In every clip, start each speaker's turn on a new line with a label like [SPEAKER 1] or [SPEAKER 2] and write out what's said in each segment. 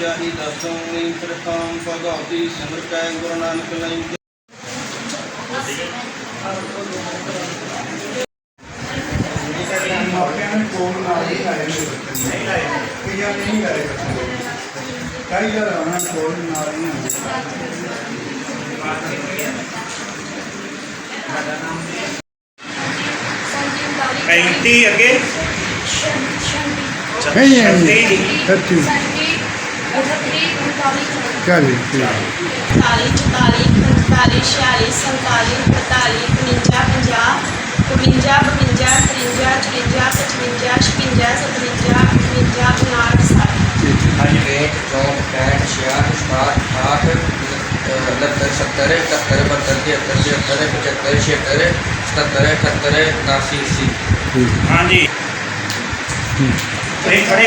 [SPEAKER 1] ਪਾਤਸ਼ਾਹੀ ਦਸੋਂ ਨੀ ਪ੍ਰਥਮ ਭਗਉਤੀ ਸਿਮਰ ਕੈ ਗੁਰੂ ਨਾਨਕ ਲਈ।
[SPEAKER 2] ਕੋਲ ਨਾਲ ਹੀ ਨੇ ਨਹੀਂ ਲਾਏ ਕਿ ਜਾਂ ਨਹੀਂ ਕਰੇ ਕਈ ਜਗ੍ਹਾ ਉਹਨਾਂ ਕੋਲ ਨਾਲ ਹੀ
[SPEAKER 3] ਪੈਂਤੀ ਅੱਗੇ
[SPEAKER 2] ਨਹੀਂ ਹੈ
[SPEAKER 4] चालीस चाली चुताली पंताली छियाली संताली बताली कनिंजा पंजाह कबंजा बवंजा तरंजा चुरंजा पचवंजा छपंजा सतवंजा अठवंजा उनाठ
[SPEAKER 3] साठ।
[SPEAKER 5] अठवेट चौंठ पैंठ छियाठ सताठ अठाठ उनहत्तर सत्तर इकहत्तर बहत्तर तिहत्तर छिहत्तर पचहत्तर छिहत्तर सतहत्तर अठहत्तर उनासी अस्सी।
[SPEAKER 6] हाँ जी।
[SPEAKER 3] हम्म। खड़े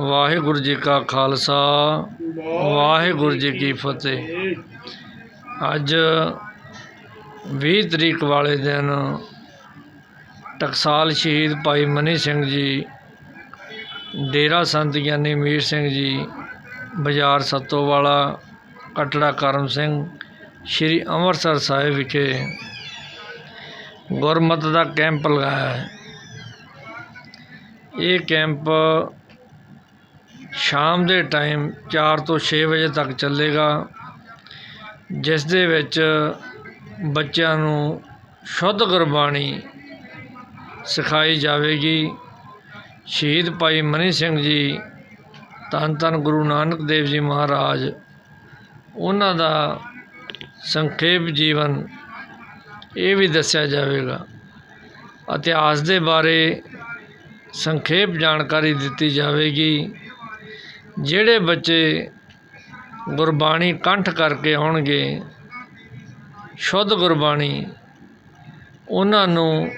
[SPEAKER 2] ਵਾਹਿਗੁਰੂ
[SPEAKER 7] ਜੀ ਕਾ ਖਾਲਸਾ, ਵਾਹਿਗੁਰੂ ਜੀ ਕੀ ਫਤਿਹ। ਅੱਜ 20 ਤਰੀਕ ਵਾਲੇ ਦਿਨ ਟਕਸਾਲ ਸ਼ਹੀਦ ਭਾਈ ਮਨੀ ਸਿੰਘ ਜੀ, ਡੇਰਾ ਸੰਤ ਗਿਆਨੀ ਮੀਰ ਸਿੰਘ ਜੀ, ਬਾਜ਼ਾਰ ਸੱਤੋਵਾਲਾ, ਕਟੜਾ ਕਰਮ ਸਿੰਘ, ਸ਼੍ਰੀ ਅੰਮ੍ਰਿਤਸਰ ਸਾਹਿਬ ਵਿਖੇ ਗੁਰਮਤ ਦਾ ਕੈਂਪ ਲਗਾਇਆ ਹੈ। ਇਹ ਕੈਂਪ ਸ਼ਾਮ ਦੇ ਟਾਈਮ ਚਾਰ ਤੋਂ ਛੇ ਵਜੇ ਤੱਕ ਚੱਲੇਗਾ, ਜਿਸ ਦੇ ਵਿੱਚ ਬੱਚਿਆਂ ਨੂੰ ਸ਼ੁੱਧ ਗੁਰਬਾਣੀ ਸਿਖਾਈ ਜਾਵੇਗੀ। ਸ਼ਹੀਦ ਭਾਈ ਮਨੀ ਸਿੰਘ ਜੀ, ਧੰਨ ਧੰਨ ਗੁਰੂ ਨਾਨਕ ਦੇਵ ਜੀ ਮਹਾਰਾਜ, ਉਹਨਾਂ ਦਾ ਸੰਖੇਪ ਜੀਵਨ ਇਹ ਵੀ ਦੱਸਿਆ ਜਾਵੇਗਾ। ਇਤਿਹਾਸ ਦੇ ਬਾਰੇ ਸੰਖੇਪ ਜਾਣਕਾਰੀ ਦਿੱਤੀ ਜਾਵੇਗੀ। ਜਿਹੜੇ ਬੱਚੇ ਗੁਰਬਾਣੀ ਕੰਠ ਕਰਕੇ ਆਉਣਗੇ, ਸ਼ੁੱਧ ਗੁਰਬਾਣੀ, ਉਹਨਾਂ ਨੂੰ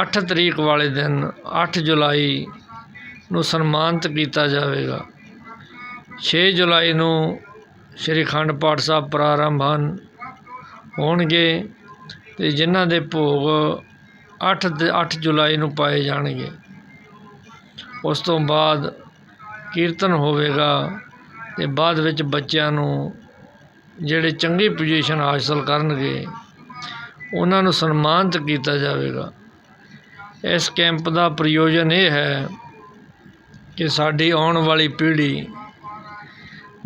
[SPEAKER 7] ਅੱਠ ਤਰੀਕ ਵਾਲੇ ਦਿਨ, ਅੱਠ ਜੁਲਾਈ ਨੂੰ ਸਨਮਾਨਿਤ ਕੀਤਾ ਜਾਵੇਗਾ। 6 ਜੁਲਾਈ ਨੂੰ ਸ਼੍ਰੀ ਅਖੰਡ ਪਾਠ ਸਾਹਿਬ ਪ੍ਰਾਰੰਭ ਹਨ, ਹੋਣਗੇ ਤੇ ਜਿਨ੍ਹਾਂ ਦੇ ਭੋਗ 8 ਤੇ 8 ਜੁਲਾਈ ਨੂੰ ਪਾਏ ਜਾਣਗੇ। ਉਸ ਤੋਂ ਬਾਅਦ ਕੀਰਤਨ ਹੋਵੇਗਾ ਅਤੇ ਬਾਅਦ ਵਿੱਚ ਬੱਚਿਆਂ ਨੂੰ ਜਿਹੜੇ ਚੰਗੀ ਪੁਜੀਸ਼ਨ ਹਾਸਲ ਕਰਨਗੇ, ਉਹਨਾਂ ਨੂੰ ਸਨਮਾਨਿਤ ਕੀਤਾ ਜਾਵੇਗਾ। ਇਸ ਕੈਂਪ ਦਾ ਪ੍ਰਯੋਜਨ ਇਹ ਹੈ ਕਿ ਸਾਡੀ ਆਉਣ ਵਾਲੀ ਪੀੜ੍ਹੀ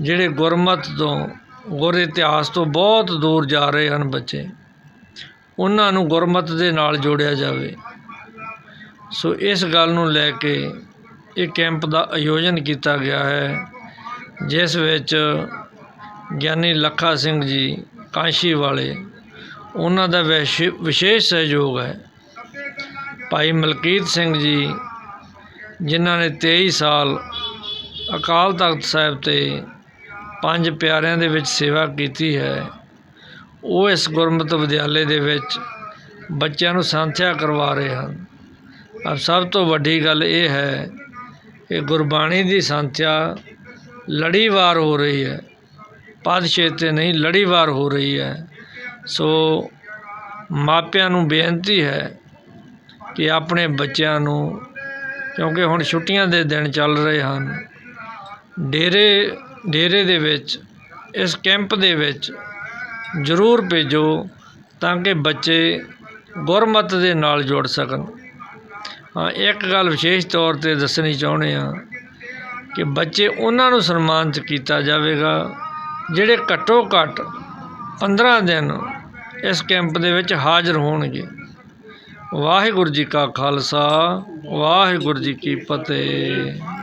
[SPEAKER 7] ਜਿਹੜੇ ਗੁਰਮਤ ਤੋਂ, ਗੁਰ ਇਤਿਹਾਸ ਤੋਂ ਬਹੁਤ ਦੂਰ ਜਾ ਰਹੇ ਹਨ ਬੱਚੇ, ਉਹਨਾਂ ਨੂੰ ਗੁਰਮਤ ਦੇ ਨਾਲ ਜੋੜਿਆ ਜਾਵੇ। ਸੋ ਇਸ ਗੱਲ ਨੂੰ ਲੈ ਕੇ ਇਹ ਕੈਂਪ ਦਾ ਆਯੋਜਨ ਕੀਤਾ ਗਿਆ ਹੈ, ਜਿਸ ਵਿੱਚ ਗਿਆਨੀ ਲੱਖਾ ਸਿੰਘ ਜੀ ਕਾਂਸ਼ੀ ਵਾਲੇ, ਉਹਨਾਂ ਦਾ ਵਿਸ਼ੇ- ਵਿਸ਼ੇਸ਼ ਸਹਿਯੋਗ ਹੈ। ਭਾਈ ਮਲਕੀਤ ਸਿੰਘ ਜੀ, ਜਿਨ੍ਹਾਂ ਨੇ 23 ਸਾਲ ਅਕਾਲ ਤਖਤ ਸਾਹਿਬ ਤੇ ਪੰਜ ਪਿਆਰਿਆਂ ਦੇ ਵਿੱਚ ਸੇਵਾ ਕੀਤੀ ਹੈ, ਉਹ ਇਸ ਗੁਰਮਤਿ ਵਿਦਿਆਲੇ ਦੇ ਵਿੱਚ ਬੱਚਿਆਂ ਨੂੰ ਸੰਥਿਆ ਕਰਵਾ ਰਹੇ ਹਨ। ਅਬ ਸਭ ਤੋਂ ਵੱਡੀ ਗੱਲ ਇਹ ਹੈ ਇਹ ਗੁਰਬਾਣੀ ਦੀ ਸੰਥਿਆ ਲੜੀਵਾਰ ਹੋ ਰਹੀ ਹੈ। ਪਾਤਸ਼ਾਹ ਤੇ ਨਹੀਂ, ਲੜੀਵਾਰ ਹੋ ਰਹੀ ਹੈ। ਸੋ ਮਾਪਿਆਂ ਨੂੰ ਬੇਨਤੀ ਹੈ ਕਿ ਆਪਣੇ ਬੱਚਿਆਂ ਨੂੰ, ਕਿਉਂਕਿ ਹੁਣ ਛੁੱਟੀਆਂ ਦੇ ਦਿਨ ਚੱਲ ਰਹੇ ਹਨ, ਡੇਰੇ ਡੇਰੇ ਦੇ ਵਿੱਚ, ਇਸ ਕੈਂਪ ਦੇ ਵਿੱਚ ਜ਼ਰੂਰ ਭੇਜੋ ਤਾਂ ਕਿ ਬੱਚੇ ਗੁਰਮਤ ਦੇ ਨਾਲ ਜੁੜ ਸਕਣ। ਹਾਂ, ਇੱਕ ਗੱਲ ਵਿਸ਼ੇਸ਼ ਤੌਰ ਤੇ ਦੱਸਣੀ ਚਾਹੁੰਦੇ ਹਾਂ ਕਿ ਬੱਚੇ ਉਹਨਾਂ ਨੂੰ ਸਨਮਾਨਿਤ ਕੀਤਾ ਜਾਵੇਗਾ ਜਿਹੜੇ ਘੱਟੋ ਘੱਟ 15 ਦਿਨ ਇਸ ਕੈਂਪ ਦੇ ਵਿੱਚ ਹਾਜ਼ਰ ਹੋਣਗੇ। ਵਾਹਿਗੁਰੂ ਜੀ ਕਾ ਖਾਲਸਾ, ਵਾਹਿਗੁਰੂ ਜੀ ਕੀ ਫਤਿਹ।